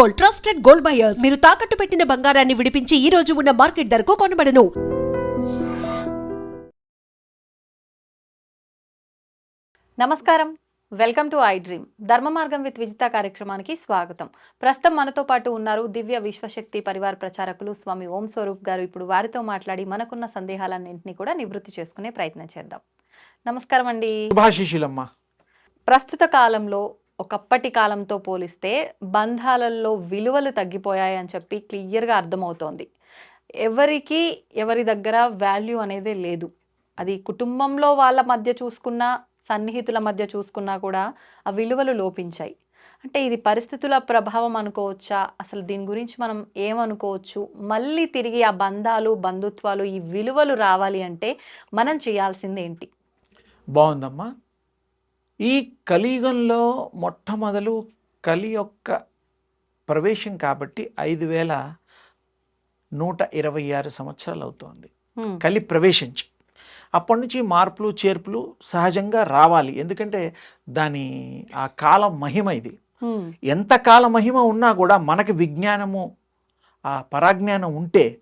Gold trusted gold buyers. మీరు తాకట్టు పెట్టిన బంగారాన్ని విడిపించి ఈ రోజు ఉన్న మార్కెట్ ధరకు కొనబడను. నమస్కారం. Welcome to I dream. Dharma Margam with Vijitha కార్యక్రమానికి స్వాగతం. ప్రస్తుతం మనతో పాటు ఉన్నారు దివ్య విశ్వశక్తి పరివార ప్రచారకులు స్వామి ఓం స్వరూప్ గారు. ఇప్పుడు వారితో మాట్లాడి మనకున్న సందేహాలన్నింటినీ కూడా నివృత్తి చేసుకునే ప్రయత్నం చేద్దాం. నమస్కారం అండి ప్రస్తుత కాలంలో ఒకప్పటి కాలంతో పోలిస్తే బంధాలలో విలువలు తగ్గిపోయాయి అని చెప్పి క్లియర్గా అర్థమవుతోంది. ఎవరికి ఎవరి దగ్గర వాల్యూ అనేది లేదు. అది కుటుంబంలో వాళ్ళ మధ్య చూసుకున్నా సన్నిహితుల మధ్య చూసుకున్నా కూడా ఆ విలువలు లోపించాయి. అంటే ఇది పరిస్థితుల ప్రభావం అనుకోవచ్చా? అసలు దీని గురించి మనం ఏమనుకోవచ్చు? మళ్ళీ తిరిగి ఆ బంధాలు బంధుత్వాలు ఈ విలువలు రావాలి అంటే మనం చేయాల్సింది ఏంటి బాగుందమ్మా. ఈ కలియుగంలో మొట్టమొదలు కలి యొక్క ప్రవేశం కాబట్టి ఐదు వేల నూట ఇరవై ఆరు సంవత్సరాలు అవుతోంది. కలి ప్రవేశించి. అప్పటి నుంచి మార్పులు చేర్పులు సహజంగా రావాలి. ఎందుకంటే దాని ఆ కాల మహిమ ఇది. ఎంత కాల మహిమ ఉన్నా కూడా మనకి విజ్ఞానము ఆ పరాజ్ఞానం ఉంటే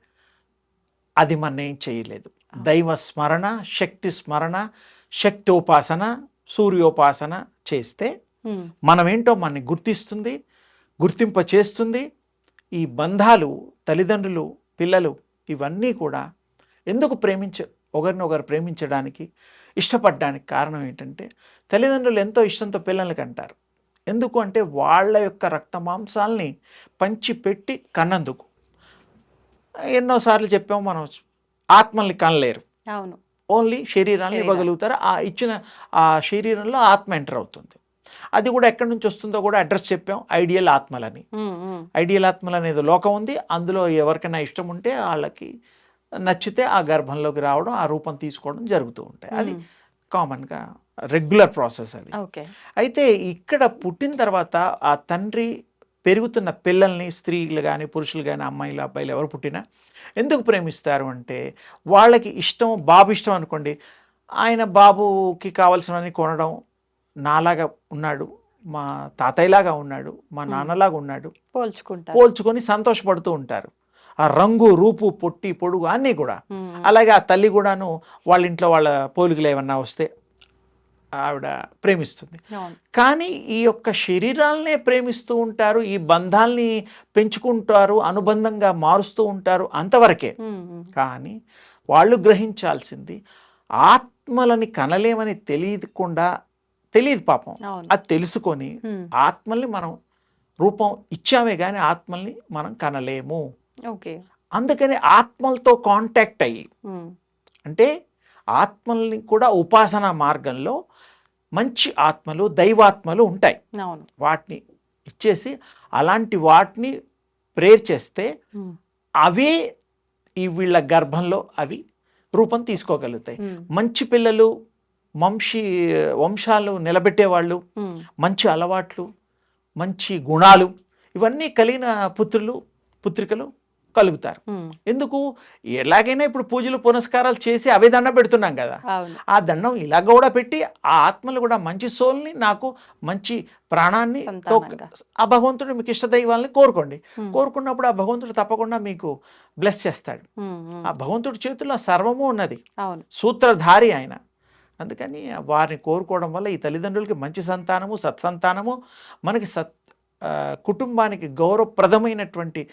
అది మన ఏం చేయలేదు. దైవ స్మరణ శక్తి స్మరణ శక్తోపాసన సూర్యోపాసన చేస్తే. మనమేంటో మనని గుర్తిస్తుంది గుర్తింప చేస్తుంది. ఈ బంధాలు తల్లిదండ్రులు పిల్లలు ఇవన్నీ కూడా ఎందుకు ప్రేమించ ఒకరినొకరు ప్రేమించడానికి ఇష్టపడడానికి కారణం ఏంటంటే తల్లిదండ్రులు ఎంతో ఇష్టంతో పిల్లల్ని కంటారు. ఎందుకు అంటే వాళ్ళ యొక్క రక్త మాంసాల్ని పంచిపెట్టి కన్నందుకు. ఎన్నోసార్లు చెప్పాము మనం ఆత్మల్ని కనలేరు. అవును. ఓన్లీ శరీరాన్ని శరీరం. ఇవ్వగలుగుతారు ఆ ఇచ్చిన ఆ శరీరంలో ఆత్మ ఎంటర్ అవుతుంది. అది కూడా ఎక్కడి నుంచి వస్తుందో కూడా అడ్రస్ చెప్పాం. ఐడియల్ ఆత్మలని. ఐడియల్ ఆత్మలు అనేది లోకం ఉంది. అందులో ఎవరికైనా ఇష్టం ఉంటే వాళ్ళకి నచ్చితే ఆ గర్భంలోకి రావడం ఆ రూపం తీసుకోవడం జరుగుతూ ఉంటాయి. అది. కామన్గా రెగ్యులర్ ప్రాసెస్ అది. ఓకే. అయితే ఇక్కడ పుట్టిన తర్వాత ఆ తండ్రి పెరుగుతున్న పిల్లల్ని స్త్రీలు కానీ పురుషులు కానీ అమ్మాయిలు అబ్బాయిలు ఎవరు పుట్టినా ఎందుకు ప్రేమిస్తారు అంటే వాళ్ళకి ఇష్టం బాబు ఇష్టం అనుకోండి. ఆయన బాబుకి కావాల్సినవన్నీ కొనడం నాలాగా ఉన్నాడు మా తాతయ్యలాగా ఉన్నాడు మా. నాన్నలాగా ఉన్నాడు. పోల్చుకుంటారు. పోల్చుకొని సంతోషపడుతూ ఉంటారు. ఆ రంగు రూపు పొట్టి పొడుగు అన్నీ కూడా. అలాగే ఆ తల్లి కూడాను వాళ్ళ ఇంట్లో వాళ్ళ పోలికలు ఏమన్నా వస్తే ఆవిడ ప్రేమిస్తుంది. కానీ ఈ యొక్క శరీరాలనే ప్రేమిస్తూ ఉంటారు ఈ బంధాల్ని పెంచుకుంటారు అనుబంధంగా మారుస్తూ ఉంటారు అంతవరకే. కానీ వాళ్ళు గ్రహించాల్సింది ఆత్మలని కనలేమని తెలియకుండా తెలియదు పాపం. అది తెలుసుకొని. ఆత్మల్ని మనం రూపం ఇచ్చామే కానీ ఆత్మల్ని మనం కనలేము. ఓకే. అందుకని ఆత్మలతో కాంటాక్ట్ అయ్యి. అంటే ఆత్మల్ని కూడా ఉపాసన మార్గంలో మంచి ఆత్మలు దైవాత్మలు ఉంటాయి వాటిని ఇచ్చేసి అలాంటి వాటిని ప్రేర్ చేస్తే. అవే ఈ వీళ్ళ గర్భంలో అవి రూపం తీసుకోగలుగుతాయి. మంచి పిల్లలు వంశీ వంశాలు నిలబెట్టేవాళ్ళు. మంచి అలవాట్లు మంచి గుణాలు ఇవన్నీ కలిగిన పుత్రులు పుత్రికలు కలుగుతారు. ఎందుకు? ఎలాగైనా ఇప్పుడు పూజలు పునస్కారాలు చేసి అవే దండం పెడుతున్నాం కదా. ఆ దండం ఇలా కూడా పెట్టి ఆ ఆత్మలు కూడా మంచి సోల్ని నాకు మంచి ప్రాణాన్ని. ఆ భగవంతుడు మీకు ఇష్ట దైవాలని కోరుకోండి. కోరుకున్నప్పుడు ఆ భగవంతుడు తప్పకుండా మీకు బ్లెస్ చేస్తాడు. ఆ భగవంతుడి చేతుల్లో సర్వము ఉన్నది. సూత్రధారి ఆయన. అందుకని వారిని కోరుకోవడం వల్ల ఈ తల్లిదండ్రులకి మంచి సంతానము సత్సంతానము మనకి సత్ కుటుంబానికి గౌరవప్రదమైనటువంటి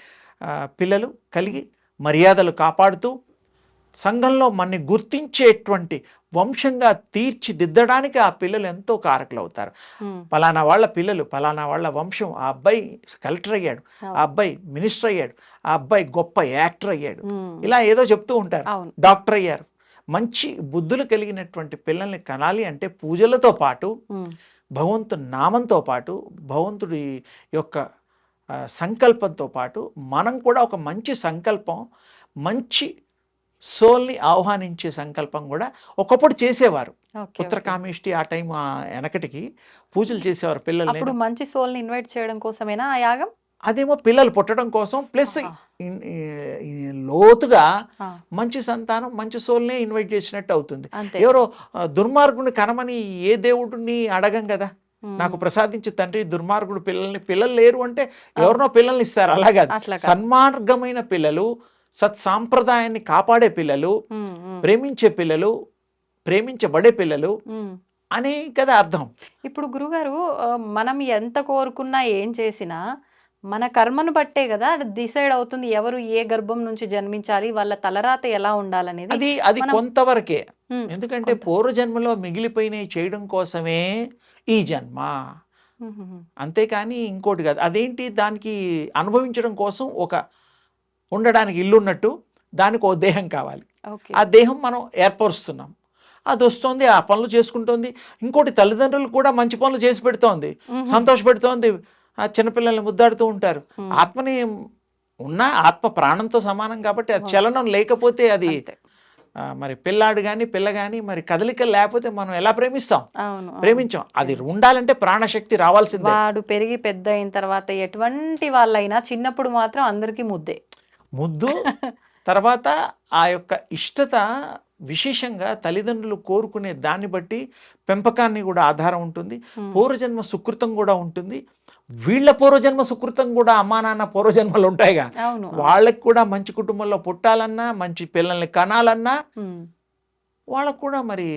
పిల్లలు కలిగి మర్యాదలు కాపాడుతూ సంఘంలో మనని గుర్తించేటువంటి వంశంగా తీర్చిదిద్దడానికి ఆ పిల్లలు ఎంతో కారకులు అవుతారు. పలానా వాళ్ళ పిల్లలు పలానా వాళ్ళ వంశం ఆ అబ్బాయి కలెక్టర్ అయ్యాడు ఆ. అబ్బాయి మినిస్టర్ అయ్యాడు ఆ అబ్బాయి గొప్ప యాక్టర్ అయ్యాడు. ఇలా ఏదో చెప్తూ ఉంటారు డాక్టర్ అయ్యారు మంచి బుద్ధులు కలిగినటువంటి పిల్లల్ని కనాలి అంటే పూజలతో పాటు హ్మ్. భగవంతుడి నామంతో పాటు భగవంతుడి యొక్క సంకల్పంతో పాటు మనం కూడా ఒక మంచి సంకల్పం మంచి సోల్ని ఆహ్వానించే సంకల్పం కూడా ఒకప్పుడు చేసేవారు. ఉత్తరకామిష్టి ఆ టైం ఆ వెనకటికి పూజలు చేసేవారు పిల్లలు అప్పుడు మంచి సోల్ని ఇన్వైట్ చేయడం కోసమేనా ఆ యాగం అదేమో పిల్లలు పుట్టడం కోసం ప్లస్. లోతుగా మంచి సంతానం మంచి సోల్నే ఇన్వైట్ చేసినట్టు అవుతుంది ఎవరో దుర్మార్గుని కనమని ఏ దేవుడిని అడగం కదా. నాకు ప్రసాదించే తండ్రి దుర్మార్గుడు పిల్లల్ని పిల్లలు లేరు అంటే ఎవరినో పిల్లల్ని ఇస్తారు అలాగే. సన్మార్గమైన పిల్లలు సత్సాంప్రదాయాన్ని కాపాడే పిల్లలు ప్రేమించే పిల్లలు ప్రేమించబడే పిల్లలు. అని కదా అర్థం ఇప్పుడు గురుగారు మనం ఎంత కోరుకున్నా ఏం చేసినా మన కర్మను బట్టే కదా డిసైడ్ అవుతుంది ఎవరు ఏ గర్భం నుంచి జన్మించాలి వాళ్ళ తలరాత ఎలా ఉండాలనేది అది అది కొంతవరకే ఎందుకంటే. పూర్వజన్మలో మిగిలిపోయినవి చేయడం కోసమే ఈ జన్మ. అంతేకాని ఇంకోటి కాదు. అదేంటి? దానికి అనుభవించడం కోసం ఒక ఉండడానికి ఇల్లు ఉన్నట్టు దానికి ఓ దేహం కావాలి. ఆ దేహం మనం ఏర్పరుస్తున్నాం. అది వస్తుంది ఆ పనులు చేసుకుంటోంది. ఇంకోటి తల్లిదండ్రులు కూడా మంచి పనులు చేసి పెడుతోంది. సంతోష పెడుతోంది ఆ చిన్నపిల్లల్ని ముద్దాడుతూ ఉంటారు. ఆత్మని ఉన్న ఆత్మ ప్రాణంతో సమానం కాబట్టి అది. చలనం లేకపోతే అది మరి పిల్లాడు కానీ పిల్ల కానీ మరి కదలికలు లేకపోతే మనం ఎలా ప్రేమిస్తాం. ప్రేమించాం. అది ఉండాలంటే ప్రాణశక్తి రావాల్సిందే. వాడు పెరిగి పెద్ద అయిన తర్వాత ఎటువంటి వాళ్ళైనా చిన్నప్పుడు మాత్రం అందరికీ ముద్దే. ముద్దు తర్వాత ఆ యొక్క ఇష్టత విశేషంగా తల్లిదండ్రులు కోరుకునే దాన్ని బట్టి పెంపకాన్ని కూడా ఆధారం ఉంటుంది. పూర్వజన్మ సుకృతం కూడా ఉంటుంది. వీళ్ళ పూర్వజన్మ సుకృతం కూడా అమ్మా నాన్న పూర్వజన్మలు ఉంటాయిగా. వాళ్ళకి కూడా మంచి కుటుంబంలో పుట్టాలన్నా మంచి పిల్లల్ని కనాలన్నా వాళ్ళకు కూడా మరి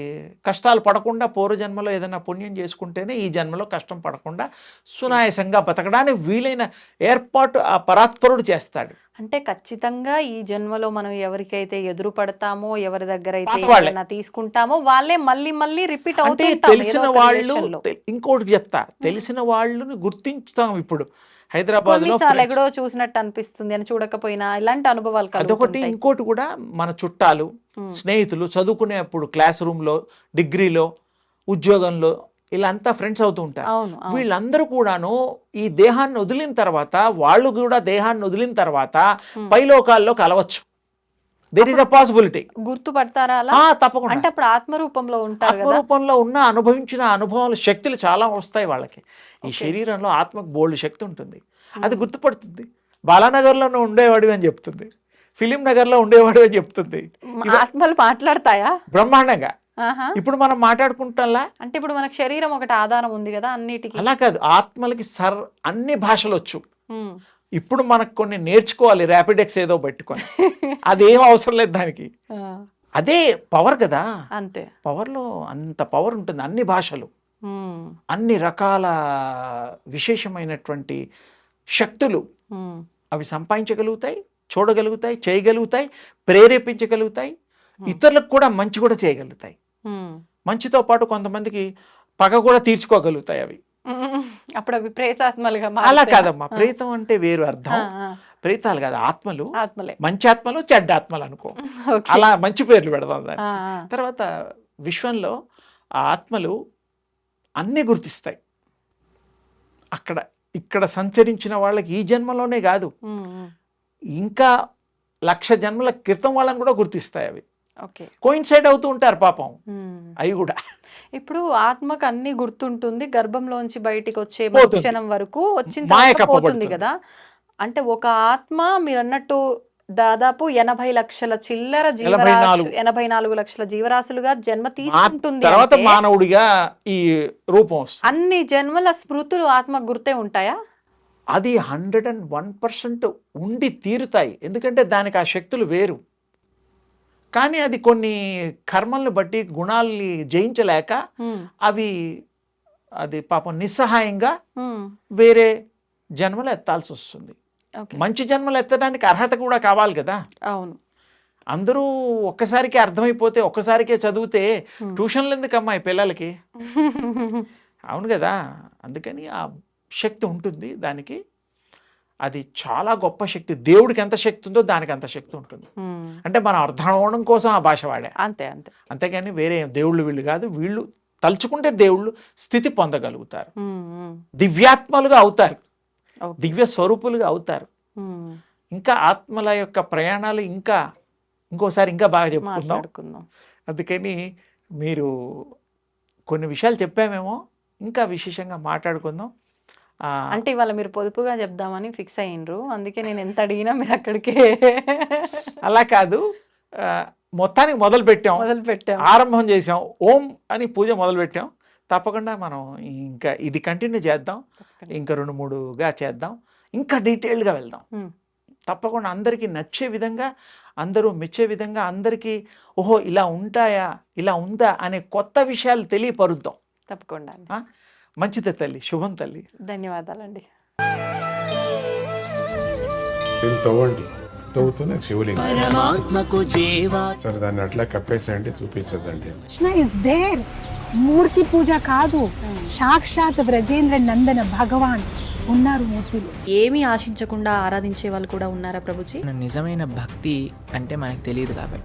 కష్టాలు పడకుండా పూర్వజన్మలో ఏదైనా పుణ్యం చేసుకుంటేనే ఈ జన్మలో కష్టం పడకుండా సునాయాసంగా బతకడానికి వీలైన ఏర్పాటు ఆ పరాత్పరుడు చేస్తాడు. అంటే ఖచ్చితంగా ఈ జన్మలో మనం ఎవరికైతే ఎదురు పడతామో ఎవరి దగ్గర అయితే. ఏదైనా తీసుకుంటామో వాళ్ళే మళ్ళీ మళ్ళీ రిపీట్ అంటే అవుతుంటాం తెలిసిన వాళ్ళు లో. ఇంకోటి చెప్తా. తెలిసిన వాళ్ళని గుర్తించుతాం ఇప్పుడు. హైదరాబాద్లో ఎక్కడో చూసినట్టు అనిపిస్తుంది అని చూడకపోయినా ఇలాంటి అనుభవాలు అదొకటి. ఇంకోటి కూడా మన చుట్టాలు స్నేహితులు చదువుకునేప్పుడు క్లాస్ రూమ్లో డిగ్రీలో ఉద్యోగంలో ఇలా అంతా ఫ్రెండ్స్ అవుతూ ఉంటారు. వీళ్ళందరూ కూడాను ఈ దేహాన్ని వదిలిన తర్వాత వాళ్ళు కూడా దేహాన్ని వదిలిన తర్వాత. పైలోకాల్లో కలవచ్చు. దేర్ ఇస్ అ పాసిబిలిటీ గుర్తుపడతారా అలా? అంటే తప్పకుండా. అప్పుడు ఆత్మరూపంలో ఉంటారు ఆత్మరూపంలో ఉన్న అనుభవించిన అనుభవాల శక్తులు చాలా వస్తాయి వాళ్ళకి. ఈ. శరీరంలో ఆత్మకు బోల్డ్ శక్తి ఉంటుంది. అది గుర్తుపడుతుంది. బాలానగర్లోనే ఉండేవాడివి అని చెప్తుంది. ఫిలిం నగర్లో ఉండేవాడు అని చెప్తుంది. ఆత్మలు మాట్లాడతాయా? బ్రహ్మాండంగా. ఇప్పుడు మనం మాట్లాడుకుంటాంలా? అంటే ఇప్పుడు మనకు శరీరం ఒకటి ఆధారం ఉంది కదా అన్నిటికీ. అలా కాదు ఆత్మలకి సర్ అన్ని భాషలు వచ్చు. ఇప్పుడు మనకు కొన్ని నేర్చుకోవాలి ర్యాపిడెక్స్ ఏదో పెట్టుకొని. అదేం అవసరం లేదు దానికి. అదే పవర్ కదా. అంతే. పవర్లో అంత పవర్ ఉంటుంది అన్ని భాషలు. అన్ని రకాల విశేషమైనటువంటి శక్తులు. అవి సంపాదించగలుగుతాయి చూడగలుగుతాయి చేయగలుగుతాయి ప్రేరేపించగలుగుతాయి. ఇతరులకు కూడా మంచి కూడా చేయగలుగుతాయి. మంచితో పాటు కొంతమందికి పగ కూడా తీర్చుకోగలుగుతాయి అవి. అప్పుడు అవి ప్రేతాత్మలుగా అలా? కాదమ్మా. ప్రేతం అంటే వేరు అర్థం. ప్రేతాలు కాదు ఆత్మలు. ఆత్మలే. మంచి ఆత్మలు చెడ్డ ఆత్మలు అనుకో. అలా మంచి పేర్లు పెడదాం దాన్ని. తర్వాత విశ్వంలో ఆ ఆత్మలు అన్నీ గుర్తిస్తాయి. అక్కడ ఇక్కడ సంచరించిన వాళ్ళకి ఈ జన్మలోనే కాదు. ఇంకా లక్ష జన్మల క్రితం వాళ్ళని కూడా గుర్తిస్తాయి అవి. కోయిన్సైడ్ అవుతూ ఉంటారు పాపం. అవి కూడా ఇప్పుడు ఆత్మకు అన్ని గుర్తుంటుంది గర్భంలోంచి బయటికి వచ్చే. క్షణం వరకు వచ్చిన పోతుంది. కదా అంటే ఒక ఆత్మ మీరు అన్నట్టు దాదాపు ఎనభై లక్షల చిల్లర జీవరాశి. ఎనభై నాలుగు లక్షల జీవరాశులుగా జన్మ తీసుకుంటుంది తర్వాత మానవుడిగా ఈ రూపం అన్ని జన్మల స్మృతులు ఆత్మ గుర్తే ఉంటాయా అది హండ్రెడ్ అండ్ వన్ పర్సెంట్ ఉండి తీరుతాయి ఎందుకంటే దానికి ఆ శక్తులు వేరు కానీ అది కొన్ని కర్మల్ని బట్టి గుణాల్ని జయించలేక అవి అది పాపం నిస్సహాయంగా వేరే జన్మలు ఎత్తాల్సి వస్తుంది. మంచి జన్మలు ఎత్తడానికి అర్హత కూడా కావాలి కదా. అవును. అందరూ ఒక్కసారికే అర్థమైపోతే ఒక్కసారికే చదివితే. ట్యూషన్లు ఎందుకమ్మా ఈ పిల్లలకి? అవును కదా. అందుకని ఆ శక్తి ఉంటుంది దానికి. అది చాలా గొప్ప శక్తి. దేవుడికి ఎంత శక్తి ఉందో దానికి అంత శక్తి ఉంటుంది. అంటే మనం అర్థం అవడం కోసం ఆ భాష వాడా అంతే అంతే. అంతేగాని వేరే దేవుళ్ళు వీళ్ళు కాదు వీళ్ళు తలుచుకుంటే దేవుళ్ళు స్థితి పొందగలుగుతారు. దివ్యాత్మలుగా అవుతారు. దివ్య స్వరూపులుగా అవుతారు. ఇంకా ఆత్మల యొక్క ప్రయాణాలు ఇంకా ఇంకోసారి ఇంకా బాగా చెప్పుకుందాం. అందుకని మీరు కొన్ని విషయాలు చెప్పామేమో ఇంకా విశేషంగా మాట్లాడుకుందాం. అంటే ఇవాళ మీరు పొదుపుగా చెప్దామని ఫిక్స్ అయ్యిండ్రు. అందుకే నేను ఎంత అడిగినా మీరు అక్కడికే అలా కాదు. మొత్తానికి మొదలు పెట్టాం. మొదలు పెట్టాం. ఆరంభం చేసాం ఓం అని పూజ మొదలు పెట్టాం. తప్పకుండా మనం ఇంకా ఇది కంటిన్యూ చేద్దాం. ఇంకా రెండు మూడుగా చేద్దాం. ఇంకా డీటెయిల్డ్గా వెళ్దాం. తప్పకుండా అందరికీ నచ్చే విధంగా అందరూ మెచ్చే విధంగా అందరికీ ఓహో ఇలా ఉంటాయా ఇలా ఉందా అనే కొత్త విషయాలు తెలియపరుద్దాం. తప్పకుండా? మంచిదే తల్లి శుభం తల్లి. ధన్యవాదాలండి. దీన్ని తవ్వండి. తవ్వుతూనే శివలింగం. పరమాత్మకు జీవా సరే దాన్ని అట్లా కప్పేసేయండి చూపించదండి కృష్ణ ఇస్ దేర్ మూర్తి పూజ కాదు. సాక్షాత్ బ్రజేంద్ర నందన భగవాన్ ఉన్నారు మూర్తిలో. ఏమీ ఆశించకుండా ఆరాధించే వాళ్ళు కూడా ఉన్నారా ప్రభుజీ? నిజమైన భక్తి అంటే మనకు తెలియదు కాబట్టి.